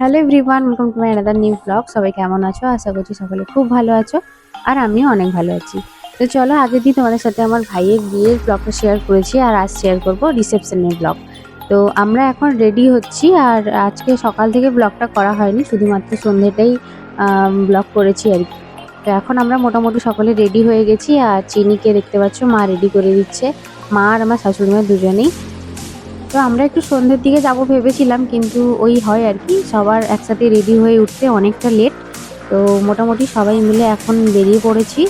Hello everyone welcome to my another new blog সবাই কেমন আছো? আশা করছি সকলে খুব ভালো আছো আর আমিও অনেক ভালো আছি। তো চলো আগের দিন তোমাদের সাথে আমার ভাইয়ের বিয়ের ব্লগটা শেয়ার করেছি আর আজ শেয়ার করব রিসেপশনের ব্লগ তো আমরা এখন রেডি হচ্ছি আর আজকে সকাল থেকে ব্লগটা করা হয়নি, শুধুমাত্র সন্ধ্যেটাই ব্লগ করেছি আর কি। তো এখন আমরা মোটামুটি সকলে রেডি হয়ে গেছি আর চিনিকে দেখতে পাচ্ছ, মা রেডি করে দিচ্ছে। মা আর আমার শাশুড়ি মা দুজনেই। তো আমরা একটু সন্ধ্যের দিকে যাব ভেবেছিলাম, কিন্তু ওই হয় আর কি, সবার একসাথে রেডি হয়ে উঠতে অনেকটা লেট তো মোটামুটি সবাই মিলে এখন বেরিয়ে পড়েছি।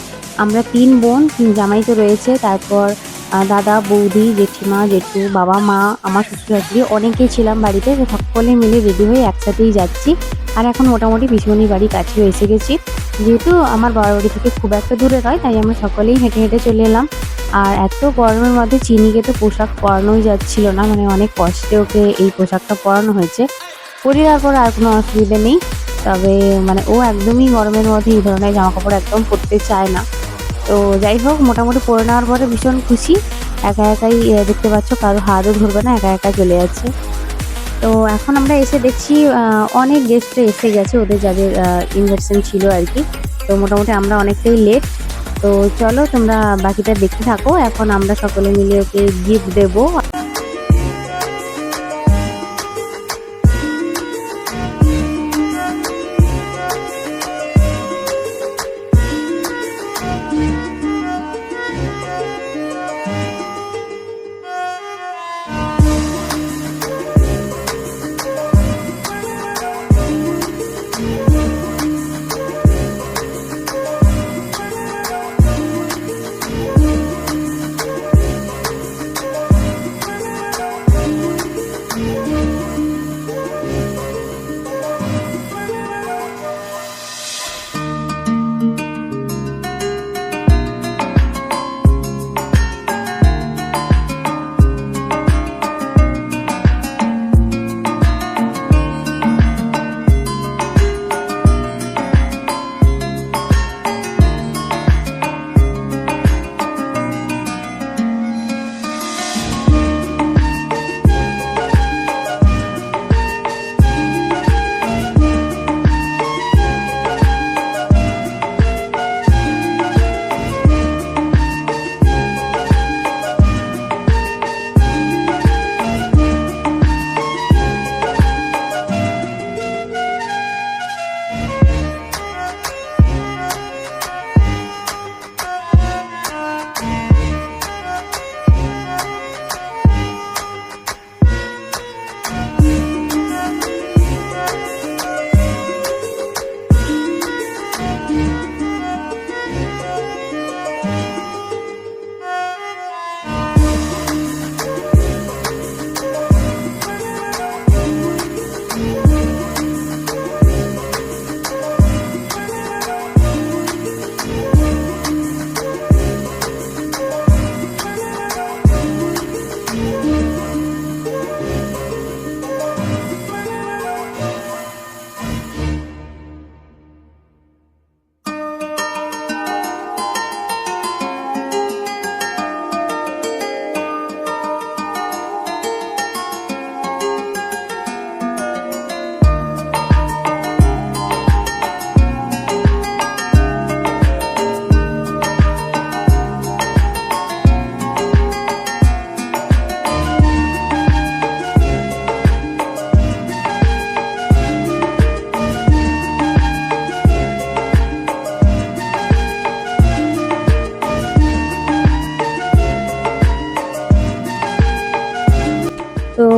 আমরা তিন বোন, তিন জামাই তো রয়েছে, তারপর দাদা, বৌদি, জেঠিমা, জেঠু, বাবা, মা, আমার শ্বশুর শাশুড়ি, অনেকেই ছিলাম বাড়িতে। সকলে মিলে রেডি হয়ে একসাথেই যাচ্ছি। আর এখন মোটামুটি পিসিমণির বাড়ি কাছে এসে গেছি। যেহেতু আমার বাবার বাড়ি থেকে খুব একটা দূরে নয়, তাই আমরা সকলেই হেঁটে হেঁটে চলে এলাম। আর এত গরমের মধ্যে চিনিকে তো পোশাক পরানোই যাচ্ছিল না মানে অনেক কষ্টে ওকে এই পোশাকটা পরানো হয়েছে। পর আর কোনো অসুবিধা নেই। তবে মানে ও একদমই গরমের মধ্যে এই ধরনের জামা কাপড় একদম পরতে চায় না। তো যাই হোক, মোটামুটি পরে নেওয়ার পরে ভীষণ খুশি। একা একাই দেখতে পাচ্ছ কারও হাতও ধরবে না, একা একা চলে যাচ্ছে। তো এখন আমরা এসে দেখছি অনেক গেস্ট এসে গেছে, ওদের যাদের ইনভার্সন ছিল আর কি। তো মোটামুটি আমরা অনেকটাই লেট তো চলো তোমরা বাকিটা দেখতে থাকো। এখন আমরা সকলে মিলে ওকে গিফট দেবো।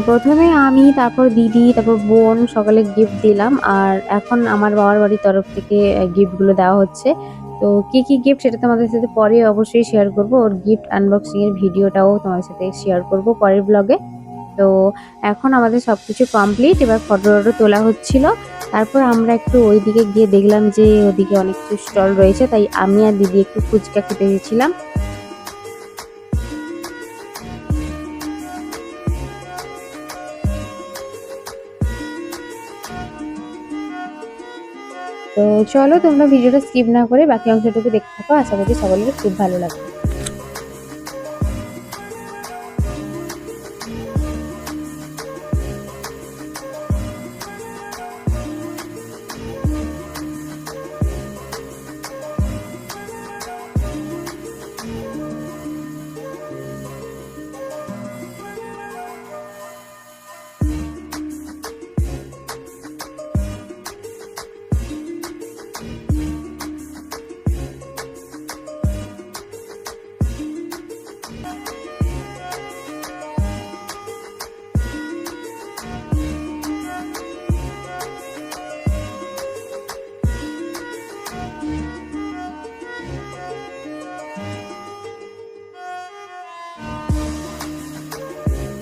প্রথমে আমি, তারপর দিদি, তারপর বোন সকালে গিফট দিলাম। আর এখন আমার বাবার বাড়ির তরফ থেকে গিফটগুলো দেওয়া হচ্ছে। তো কি কি গিফট সেটা তোমাদের সাথে পরে অবশ্যই শেয়ার করব। ওর গিফট আনবক্সিং এর ভিডিওটাও তোমাদের সাথে শেয়ার করব পরের ব্লগে তো এখন আমাদের সব কিছু কমপ্লিট এবার ফটো টটো তোলা হচ্ছিল। তারপর আমরা একটু ওইদিকে গিয়ে দেখলাম যে ওদিকে অনেক কিছু স্টল রয়েছে। তাই আমি আর দিদি একটু ফুচকা খেতে গেছিলাম। তো চলো তোমরা ভিডিওটা স্কিপ না করে বাকি অংশটুকু দেখতে থাকো। আশা করি সকলের খুব ভালো লাগবে।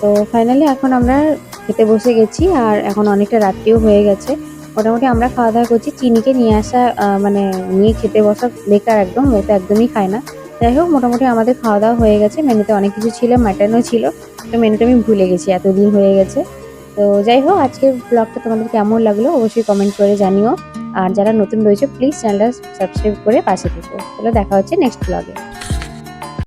তো ফাইনালি এখন আমরা খেতে বসে গেছি আর এখন অনেকটা রাত্রিও হয়ে গেছে। মোটামুটি আমরা খাওয়া দাওয়া করছি। চিনিকে নিয়ে আসা মানে নিয়ে খেতে বসা বেকার একদম ও তো একদমই খায় না। যাই হোক, মোটামুটি আমাদের খাওয়া দাওয়া হয়ে গেছে। মেনুতে অনেক কিছু ছিল মাটনও ছিল। তো মেনুটা আমি ভুলে গেছি, এতদিন হয়ে গেছে। তো যাই হোক, আজকের ব্লগটা তোমাদের কেমন লাগল অবশ্যই কমেন্ট করে জানিও। আর যারা নতুন রয়েছে প্লিজ চ্যানেলটা সাবস্ক্রাইব করে পাশে থেকো। চলো দেখা হচ্ছে নেক্সট ব্লগে